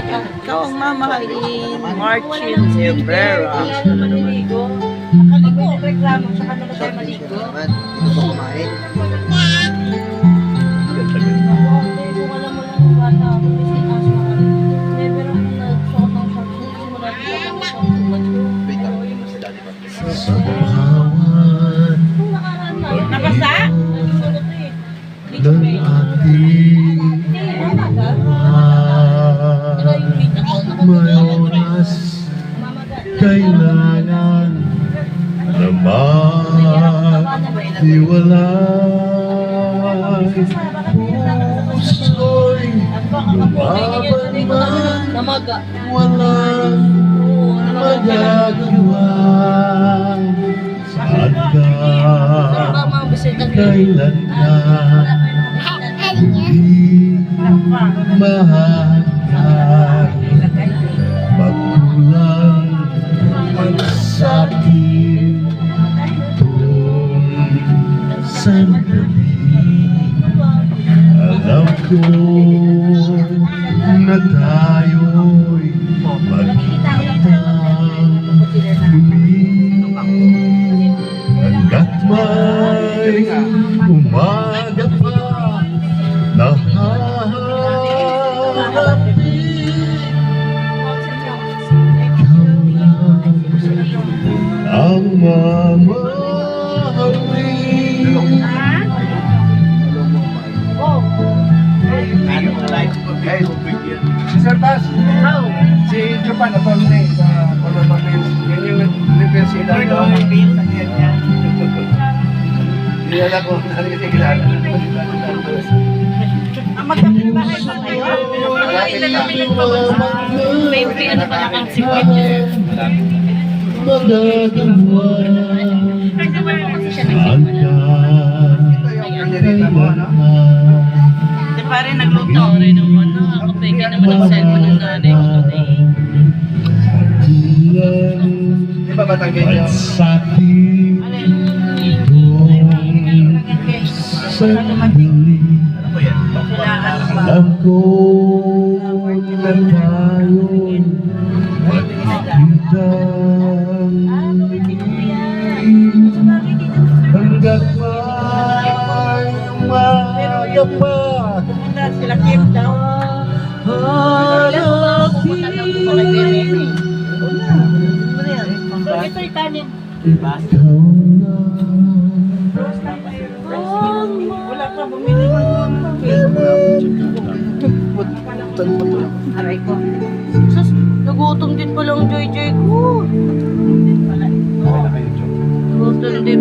Ikaw ang mamahalin, Marchin Rivera. Maliligo. Nakaligo. Reklamo sa kanila tayo maligo. Naman, ito po kumain. Kung alam maghiwalay. Puso'y lumaban man, walang magagawa. Ko. Kailan ka? Hindi mahagkan ko na tayo'y magkitang muli Hanggat may umaga pa Nahahapi Ikaw lang ang mamahalin Sir Bas, si Japan attorney na eh, sa Colombo Hills. Yan yung universidad. Hindi alam ko, hindi kasi kilala. Ang magkapit-bahay ba kayo? Malapit na. May ano pala kang sikwit. Magagawa Saan ka? Ito naman ang cellphone ng nanay ko today. Di ba ating itong sandali Ano po yan? Alam ko na tayo'y magkitang Hanggat may umaga pa Sila Kim daw. Ito yung kanin. Bas. Wala ka bumili mo. Aray ko. Sus, nagutom din pala ang Joy Joy ko. Nagutom din.